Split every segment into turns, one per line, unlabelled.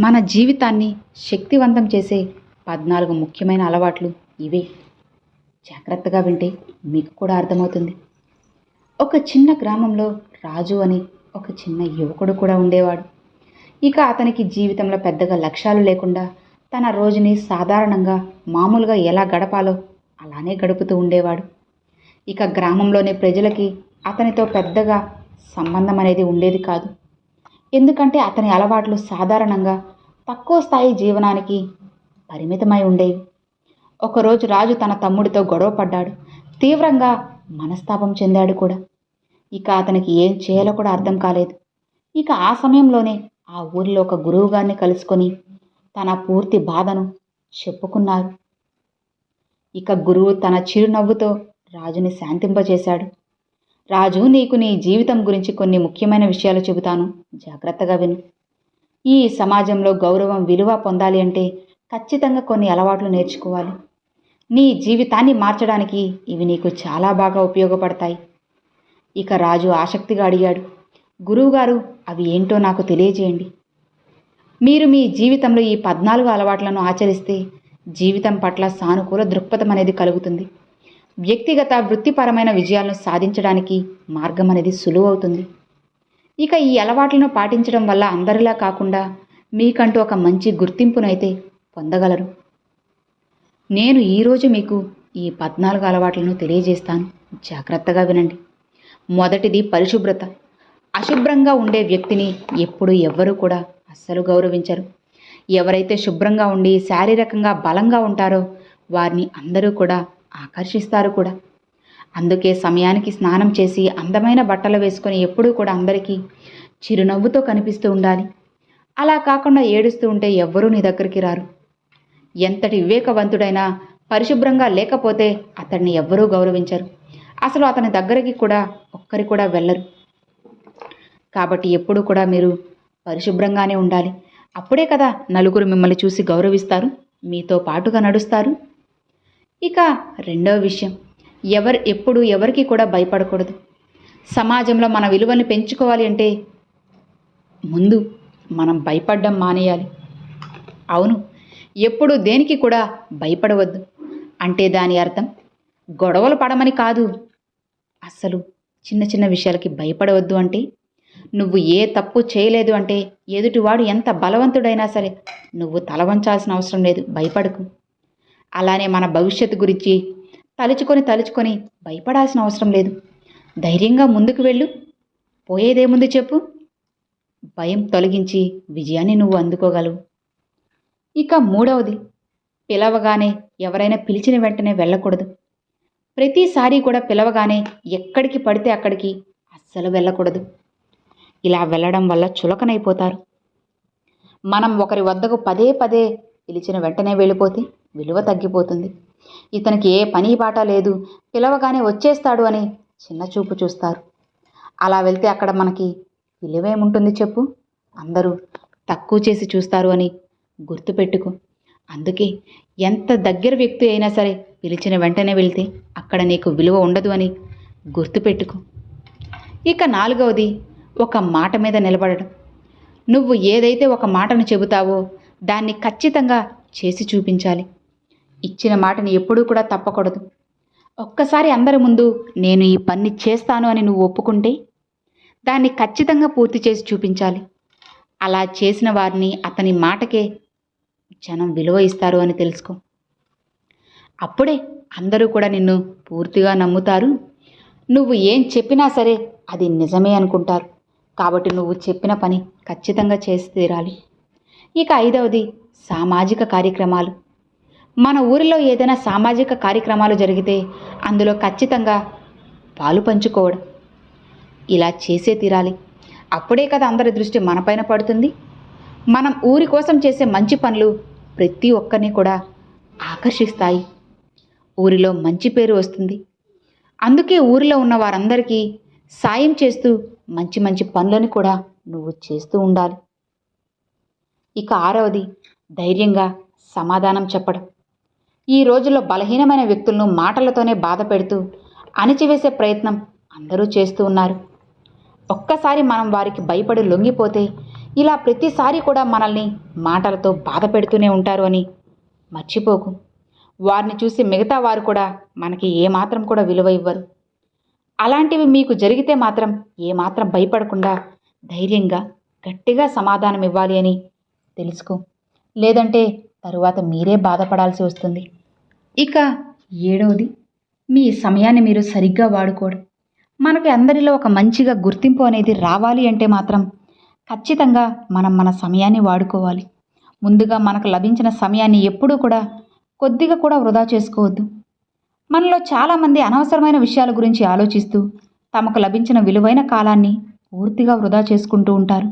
మన జీవితాన్ని శక్తివంతం చేసే పద్నాలుగు ముఖ్యమైన అలవాట్లు ఇవే. జాగ్రత్తగా వింటే మీకు కూడా అర్థమవుతుంది. ఒక చిన్న గ్రామంలో రాజు అని ఒక చిన్న యువకుడు కూడా ఉండేవాడు. ఇక అతనికి జీవితంలో పెద్దగా లక్ష్యాలు లేకుండా తన రోజుని సాధారణంగా మామూలుగా ఎలా గడపాలో అలానే గడుపుతూ ఉండేవాడు. ఇక గ్రామంలోని ప్రజలకి అతనితో పెద్దగా సంబంధం అనేది ఉండేది కాదు. ఎందుకంటే అతని అలవాట్లు సాధారణంగా తక్కువ స్థాయి జీవనానికి పరిమితమై ఉండేవి. ఒకరోజు రాజు తన తమ్ముడితో గొడవపడ్డాడు తీవ్రంగా మనస్తాపం చెందాడు కూడా. ఇక అతనికి ఏం చేయాలో కూడా అర్థం కాలేదు. ఇక ఆ సమయంలోనే ఆ ఊరిలో ఒక గురువుగారిని కలుసుకొని తన పూర్తి బాధను చెప్పుకున్నారు. ఇక గురువు తన చిరునవ్వుతో రాజుని శాంతింపజేశాడు. రాజు నీకు నీ జీవితం గురించి కొన్ని ముఖ్యమైన విషయాలు చెబుతాను. జాగ్రత్తగా విను. ఈ సమాజంలో గౌరవం విలువ పొందాలి అంటే ఖచ్చితంగా కొన్ని అలవాట్లు నేర్చుకోవాలి. నీ జీవితాన్ని మార్చడానికి ఇవి నీకు చాలా బాగా ఉపయోగపడతాయి. ఇక రాజు ఆసక్తిగా అడిగాడు. గురువుగారు అవి ఏంటో నాకు తెలియజేయండి. మీరు మీ జీవితంలో ఈ పద్నాలుగు అలవాట్లను ఆచరిస్తే జీవితం పట్ల సానుకూల దృక్పథం అనేది కలుగుతుంది. వ్యక్తిగత వృత్తిపరమైన విజయాలను సాధించడానికి మార్గం అనేది సులువవుతుంది ఇక ఈ అలవాట్లను పాటించడం వల్ల అందరిలా కాకుండా మీకంటూ ఒక మంచి గుర్తింపునైతే పొందగలరు. నేను ఈరోజు మీకు ఈ పద్నాలుగు అలవాట్లను తెలియజేస్తాను. జాగ్రత్తగా వినండి. మొదటిది పరిశుభ్రత. అశుభ్రంగా ఉండే వ్యక్తిని ఎప్పుడు ఎవ్వరూ కూడా అస్సలు గౌరవించరు. ఎవరైతే శుభ్రంగా ఉండి శారీరకంగా బలంగా ఉంటారో వారిని అందరూ కూడా ఆకర్షిస్తారు కూడా. అందుకే సమయానికి స్నానం చేసి అందమైన బట్టలు వేసుకొని ఎప్పుడూ కూడా అందరికీ చిరునవ్వుతో కనిపిస్తూ ఉండాలి. అలా కాకుండా ఏడుస్తూ ఉంటే ఎవ్వరూ నీ దగ్గరికి రారు. ఎంతటి వివేకవంతుడైనా పరిశుభ్రంగా లేకపోతే అతన్ని ఎవ్వరూ గౌరవించరు. అసలు అతని దగ్గరికి కూడా ఒక్కరి కూడా వెళ్ళరు. కాబట్టి ఎప్పుడు కూడా మీరు పరిశుభ్రంగానే ఉండాలి. అప్పుడే కదా నలుగురు మిమ్మల్ని చూసి గౌరవిస్తారు. మీతో పాటుగా నడుస్తారు. ఇక రెండో విషయం. ఎవరు ఎప్పుడు ఎవరికి కూడా భయపడకూడదు. సమాజంలో మన విలువని పెంచుకోవాలి అంటే ముందు మనం భయపడడం మానేయాలి. అవును ఎప్పుడు దేనికి కూడా భయపడవద్దు. అంటే దాని అర్థం గొడవలు పడమని కాదు. అస్సలు చిన్న చిన్న విషయాలకి భయపడవద్దు అంటే నువ్వు ఏ తప్పు చేయలేదు అంటే ఎదుటివాడు ఎంత బలవంతుడైనా సరే నువ్వు తల వంచాల్సిన అవసరం లేదు. భయపడకు. అలానే మన భవిష్యత్తు గురించి తలుచుకొని తలుచుకొని భయపడాల్సిన అవసరం లేదు. ధైర్యంగా ముందుకు వెళ్ళు. పోయేదేముంది చెప్పు. భయం తొలగించి విజయాన్ని నువ్వు అందుకోగలవు. ఇక మూడవది పిలవగానే ఎవరైనా పిలిచిన వెంటనే వెళ్ళకూడదు. ప్రతిసారి కూడా పిలవగానే ఎక్కడికి పడితే అక్కడికి అస్సలు వెళ్ళకూడదు. ఇలా వెళ్ళడం వల్ల చులకనైపోతారు. మనం ఒకరి వద్దకు పదే పదే పిలిచిన వెంటనే వెళ్ళిపోతే విలువ తగ్గిపోతుంది. ఇతనికి ఏ పని పాట లేదు. పిలవగానే వచ్చేస్తాడు అని చిన్న చూపు చూస్తారు. అలా వెళ్తే అక్కడ మనకి విలువేముంటుంది చెప్పు? అందరూ తక్కువ చేసి చూస్తారు అని గుర్తుపెట్టుకో అందుకే ఎంత దగ్గర వ్యక్తి అయినా సరే పిలిచిన వెంటనే వెళ్తే అక్కడ నీకు విలువ ఉండదు అని గుర్తుపెట్టుకో ఇక నాలుగవది ఒక మాట మీద నిలబడడం. నువ్వు ఏదైతే ఒక మాటను చెబుతావో దాన్ని ఖచ్చితంగా చేసి చూపించాలి. ఇచ్చిన మాటని ఎప్పుడూ కూడా తప్పకూడదు. ఒక్కసారి అందరి ముందు నేను ఈ పని చేస్తాను అని నువ్వు ఒప్పుకుంటే దాన్ని ఖచ్చితంగా పూర్తి చేసి చూపించాలి. అలా చేసిన వారిని అతని మాటకే జనం విలువ ఇస్తారు అని తెలుసుకో. అప్పుడే అందరూ కూడా నిన్ను పూర్తిగా నమ్ముతారు. నువ్వు ఏం చెప్పినా సరే అది నిజమే అనుకుంటారు. కాబట్టి నువ్వు చెప్పిన పని ఖచ్చితంగా చేసి తీరాలి. ఇక ఐదవది సామాజిక కార్యక్రమాలు. మన ఊరిలో ఏదైనా సామాజిక కార్యక్రమాలు జరిగితే అందులో ఖచ్చితంగా పాలు పంచుకోవడం. ఇలా చేసే తీరాలి. అప్పుడే కదా అందరి దృష్టి మనపైన పడుతుంది. మనం ఊరి కోసం చేసే మంచి పనులు ప్రతి ఒక్కరిని కూడా ఆకర్షిస్తాయి. ఊరిలో మంచి పేరు వస్తుంది. అందుకే ఊరిలో ఉన్న వారందరికీ సాయం చేస్తూ మంచి మంచి పనులను కూడా నువ్వు చేస్తూ ఉండాలి. ఇక ఆరవది ధైర్యంగా సమాధానం చెప్పడం. ఈ రోజుల్లో బలహీనమైన వ్యక్తులను మాటలతోనే బాధ పెడుతూ అణిచివేసే ప్రయత్నం అందరూ చేస్తూ ఉన్నారు. ఒక్కసారి మనం వారికి భయపడి లొంగిపోతే ఇలా ప్రతిసారి కూడా మనల్ని మాటలతో బాధ పెడుతూనే ఉంటారు అని మర్చిపోకు. వారిని చూసి మిగతా వారు కూడా మనకి ఏమాత్రం కూడా విలువ ఇవ్వరు. అలాంటివి మీకు జరిగితే మాత్రం ఏమాత్రం భయపడకుండా ధైర్యంగా గట్టిగా సమాధానం ఇవ్వాలి అని తెలుసుకో. లేదంటే తరువాత మీరే బాధపడాల్సి వస్తుంది. ఇక ఏడవది మీ సమయాన్ని మీరు సరిగ్గా వాడుకోవడం. మనకి అందరిలో ఒక మంచిగా గుర్తింపు అనేది రావాలి అంటే మాత్రం ఖచ్చితంగా మనం మన సమయాన్ని వాడుకోవాలి. ముందుగా మనకు లభించిన సమయాన్ని ఎప్పుడూ కూడా కొద్దిగా కూడా వృధా చేసుకోవద్దు. మనలో చాలామంది అనవసరమైన విషయాల గురించి ఆలోచిస్తూ తమకు లభించిన విలువైన కాలాన్ని పూర్తిగా వృధా చేసుకుంటూ ఉంటారు.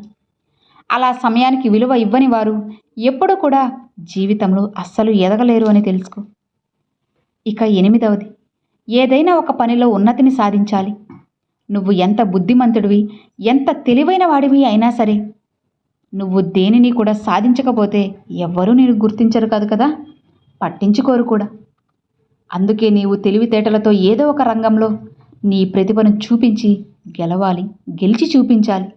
అలా సమయానికి విలువ ఇవ్వని వారు ఎప్పుడూ కూడా జీవితంలో అస్సలు ఎదగలేరు అని తెలుసుకో. ఇక ఎనిమిదవది ఏదైనా ఒక పనిలో ఉన్నతిని సాధించాలి. నువ్వు ఎంత బుద్ధిమంతుడివి ఎంత తెలివైన వాడివి అయినా సరే నువ్వు దేనిని కూడా సాధించకపోతే ఎవ్వరూ నేను గుర్తించరు కాదు కదా? పట్టించుకోరు కూడా. అందుకే నీవు తెలివితేటలతో ఏదో ఒక రంగంలో నీ ప్రతిభను చూపించి గెలవాలి గెలిచి చూపించాలి.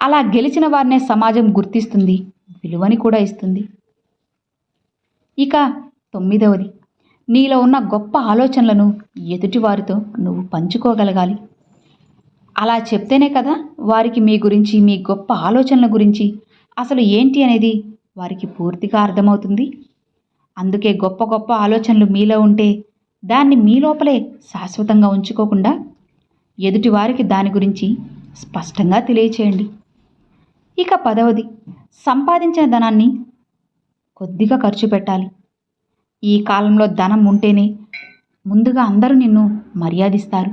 అలా గెలిచిన వారినే సమాజం గుర్తిస్తుంది విలువని కూడా ఇస్తుంది. ఇక తొమ్మిదవది. నీలో ఉన్న గొప్ప ఆలోచనలను ఎదుటివారితో నువ్వు పంచుకోగలగాలి. అలా చెప్తేనే కదా వారికి మీ గురించి మీ గొప్ప ఆలోచనల గురించి అసలు ఏంటి అనేది వారికి పూర్తిగా అర్థమవుతుంది. అందుకే గొప్ప గొప్ప ఆలోచనలు మీలో ఉంటే దాన్ని మీ లోపలే శాశ్వతంగా ఉంచుకోకుండా ఎదుటివారికి దాని గురించి స్పష్టంగా తెలియచేయండి. ఇక పదవది. సంపాదించిన ధనాన్ని కొద్దిగా ఖర్చు పెట్టాలి. ఈ కాలంలో ధనం ఉంటేనే ముందుగా అందరూ నిన్ను మర్యాదిస్తారు.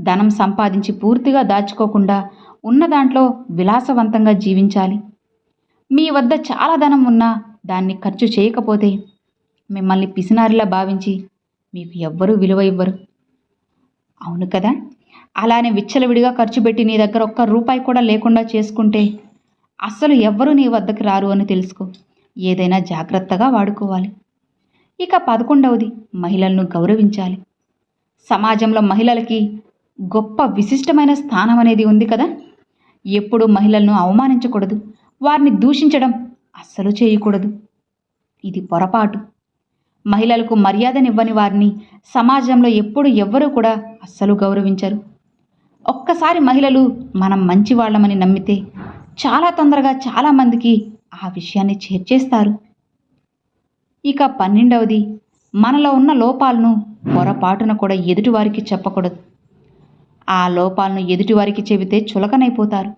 ధనం సంపాదించి పూర్తిగా దాచుకోకుండా ఉన్న దాంట్లో విలాసవంతంగా జీవించాలి. మీ వద్ద చాలా ధనం ఉన్నా దాన్ని ఖర్చు చేయకపోతే మిమ్మల్ని పిసినారిలా భావించి మీకు ఎవ్వరూ విలువ ఇవ్వరు. అవును కదా? అలానే విచ్చలవిడిగా ఖర్చు పెట్టి నీ దగ్గర ఒక్క రూపాయి కూడా లేకుండా చేసుకుంటే అస్సలు ఎవ్వరూ నీ వద్దకు రారు అని తెలుసుకో. ఏదైనా జాగ్రత్తగా వాడుకోవాలి. ఇక పదకొండవది మహిళలను గౌరవించాలి. సమాజంలో మహిళలకి గొప్ప విశిష్టమైన స్థానం అనేది ఉంది కదా. ఎప్పుడూ మహిళలను అవమానించకూడదు. వారిని దూషించడం అస్సలు చేయకూడదు. ఇది పొరపాటు. మహిళలకు మర్యాదనివ్వని వారిని సమాజంలో ఎప్పుడు ఎవ్వరూ కూడా అస్సలు గౌరవించరు. ఒక్కసారి మహిళలు మనం మంచివాళ్ళమని నమ్మితే చాలా తొందరగా చాలామందికి ఆ విషయాన్ని చేర్చేస్తారు ఇక పన్నెండవది మనలో ఉన్న లోపాలను పొరపాటున కూడా ఎదుటివారికి చెప్పకూడదు. ఆ లోపాలను ఎదుటివారికి చెబితే చులకనైపోతారు.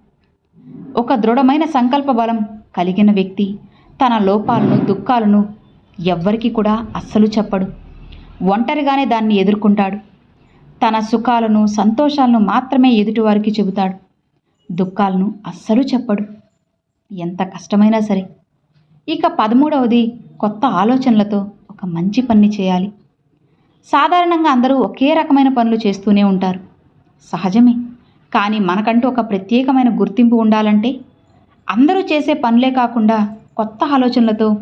ఒక దృఢమైన సంకల్ప బలం కలిగిన వ్యక్తి తన లోపాలను దుఃఖాలను ఎవ్వరికీ కూడా అస్సలు చెప్పడు. ఒంటరిగానే దాన్ని ఎదుర్కొంటాడు. తన సుఖాలను సంతోషాలను మాత్రమే ఎదుటివారికి చెబుతాడు. దుఃఖాలను అస్సలు చెప్పడు. ఎంత కష్టమైనా సరే. ఇక పదమూడవది కొత్త ఆలోచనలతో ఒక మంచి పని చేయాలి. సాధారణంగా అందరూ ఒకే రకమైన పనులు చేస్తూనే ఉంటారు. సహజమే. కానీ మనకంటూ ఒక ప్రత్యేకమైన గుర్తింపు ఉండాలంటే అందరూ చేసే పనులే కాకుండా కొత్త ఆలోచనలతో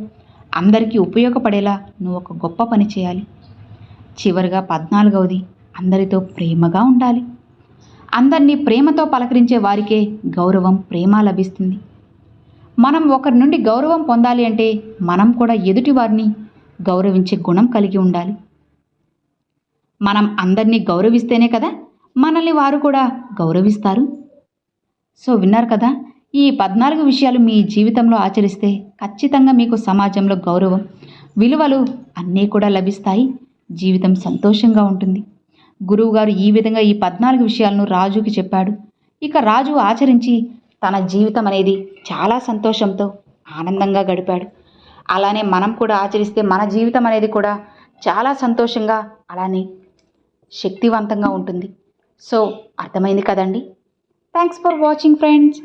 అందరికీ ఉపయోగపడేలా నువ్వు ఒక గొప్ప పని చేయాలి. చివరిగా పద్నాలుగవది అందరితో ప్రేమగా ఉండాలి. అందరినీ ప్రేమతో పలకరించే వారికే గౌరవం ప్రేమ లభిస్తుంది. మనం ఒకరి నుండి గౌరవం పొందాలి అంటే మనం కూడా ఎదుటి వారిని గౌరవించే గుణం కలిగి ఉండాలి. మనం అందరినీ గౌరవిస్తేనే కదా మనల్ని వారు కూడా గౌరవిస్తారు. సో విన్నారు కదా ఈ పద్నాలుగు విషయాలు మీ జీవితంలో ఆచరిస్తే ఖచ్చితంగా మీకు సమాజంలో గౌరవం విలువలు అన్నీ కూడా లభిస్తాయి. జీవితం సంతోషంగా ఉంటుంది. గురువుగారు ఈ విధంగా ఈ పద్నాలుగు విషయాలను రాజుకి చెప్పాడు. ఇక రాజు ఆచరించి తన జీవితం అనేది చాలా సంతోషంతో ఆనందంగా గడిపాడు. అలానే మనం కూడా ఆచరిస్తే మన జీవితం అనేది కూడా చాలా సంతోషంగా అలానే శక్తివంతంగా ఉంటుంది. సో అర్థమైంది కదండి? Thanks for watching friends